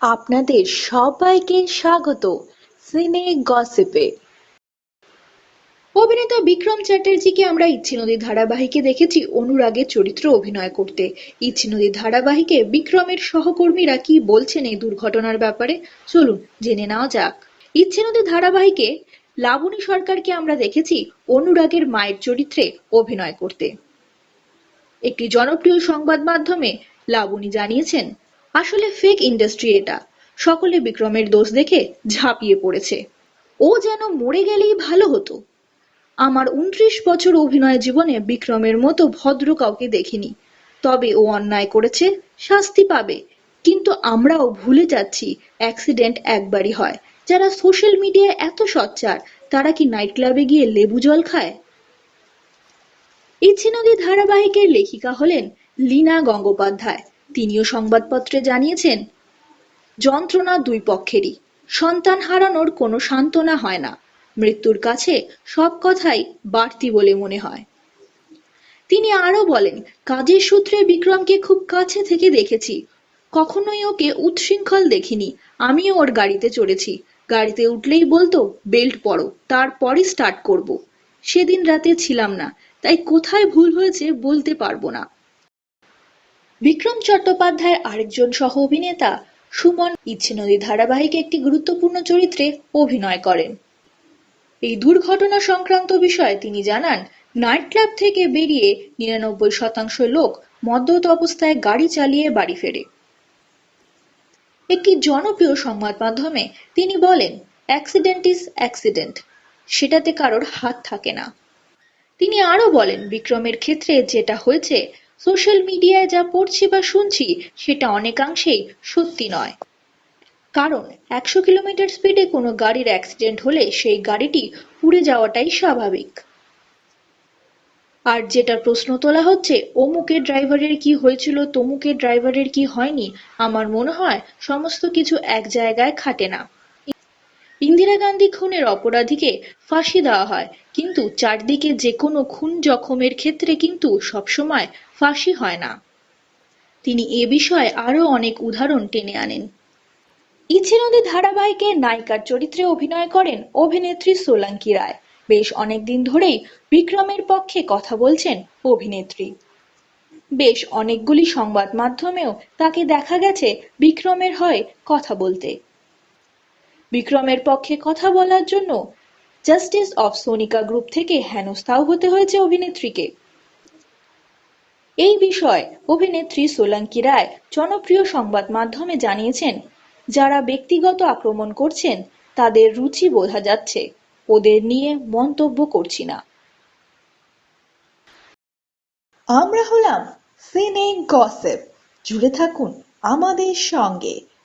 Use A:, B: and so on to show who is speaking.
A: আপনাদের সবাইকে স্বাগত সিনে গসিপে। অভিনেতা বিক্রম চ্যাটার্জিকে আমরা ইচ্ছে নদী ধারাবাহিকে দেখেছি অনুরাগের চরিত্র অভিনয় করতে। ইচ্ছে নদী ধারাবাহিকে বিক্রমের সহকর্মীরা কি বলছেন এই দুর্ঘটনার ব্যাপারে? চলুন জেনে নেওয়া যাক। ইচ্ছে নদী ধারাবাহিকে লাবণী সরকারকে আমরা দেখেছি অনুরাগের মায়ের চরিত্রে অভিনয় করতে। একটি জনপ্রিয় সংবাদ মাধ্যমে লাবণী জানিয়েছেন আসলে ফেক ইন্ডাস্ট্রি এটা। সকলে বিক্রমের দোষ দেখে ঝাঁপিয়ে পড়েছে। ও যেন মরে গেলেই ভালো হতো। আমার উনত্রিশ বছর অভিনয় জীবনে বিক্রমের মতো ভদ্র কাউকে দেখিনি। তবে ও অন্যায় করেছে, শাস্তি পাবে। কিন্তু আমরাও ভুলে যাচ্ছি অ্যাক্সিডেন্ট একবারই হয়। যারা সোশ্যাল মিডিয়ায় এত সচ্চার, তারা কি নাইট ক্লাবে গিয়ে লেবু জল খায়? ইচ্ছে নদী ধারাবাহিকের লেখিকা হলেন লীনা গঙ্গোপাধ্যায়। তিনিও সংবাদপত্রে জানিয়েছেন, যন্ত্রণা দুই পক্ষেরই। সন্তান হারানোর কোনো সান্ত্বনা হয় না। মৃত্যুর কাছে সব কথাই বাড়তি বলে মনে হয়। তিনি আরও বলেন, কাজের সূত্রে বিক্রমকে খুব কাছে থেকে দেখেছি। কখনোই ওকে উচ্ছৃঙ্খল দেখিনি। আমিও ওর গাড়িতে চড়েছি। গাড়িতে উঠলেই বলতো, বেল্ট পরো তারপরে স্টার্ট করব। সেদিন রাতে ছিলাম না, তাই কোথায় ভুল হয়েছে বলতে পারব না। বিক্রম চট্টোপাধ্যায়ের আরেকজন সহ অভিনেতা সুমন ইচ্ছে নদী ধারাবাহিকে একটি গুরুত্বপূর্ণ চরিত্রে অভিনয় করেন। এই দুর্ঘটনা সংক্রান্ত বিষয়ে তিনি জানান, নাইট ক্লাব থেকে বেরিয়ে নিরানব্বই শতাংশ লোক মদ্যত অবস্থায় গাড়ি চালিয়ে বাড়ি ফেরে। একটি জনপ্রিয় সংবাদ মাধ্যমে তিনি বলেন, অ্যাক্সিডেন্ট ইজ অ্যাক্সিডেন্ট, সেটাতে কারোর হাত থাকে না। তিনি আরও বলেন, বিক্রমের ক্ষেত্রে যেটা হয়েছে সোশ্যাল মিডিয়ায় যা পড়ছি বা শুনছি, সেটা অনেকাংশেই সত্যি নয়। কারণ একশো কিলোমিটার স্পিডে কোনো গাড়ির অ্যাক্সিডেন্ট হলে সেই গাড়িটি উড়ে যাওয়াটাই স্বাভাবিক। আর যেটা প্রশ্ন তোলা হচ্ছে, অমুকের ড্রাইভারের কি হয়েছিল, তমুকের ড্রাইভারের কি হয়নি, আমার মনে হয় সমস্ত কিছু এক জায়গায় খাটে না। ইন্দিরা গান্ধী খুনের অপরাধীকে ফাঁসি দেওয়া হয়। কিন্তু চারদিকে যে কোনো খুন জখমের ক্ষেত্রে কিন্তু সবসময় ফাঁসি হয় না। তিনি এ বিষয়ে আরও অনেক উদাহরণ টেনে আনেন। ইচ্ছে নদী ধারাবাহিকে নায়িকার চরিত্রে অভিনয় করেন অভিনেত্রী সোলাঙ্কি রায়। বেশ অনেকদিন ধরেই বিক্রমের পক্ষে কথা বলছেন অভিনেত্রী। বেশ অনেকগুলি সংবাদ মাধ্যমেও তাকে দেখা গেছে বিক্রমের হয়ে কথা বলতে। বিক্রমের পক্ষে কথা বলার জন্য জাস্টিস অফ সোনিকা গ্রুপ থেকে হেনস্থাও হতে হয়েছে অভিনেত্রীকে। এই বিষয়ে অভিনেত্রী সোলাঙ্কি রায় জনপ্রিয় সংবাদ মাধ্যমে জানিয়েছেন, যারা ব্যক্তিগত আক্রমণ করছেন, তাদের রুচি বোঝা যাচ্ছে, ওদের নিয়ে মন্তব্য করছি না।
B: আমরা হলাম সিনে গসেপ। জুড়ে থাকুন আমাদের সঙ্গে।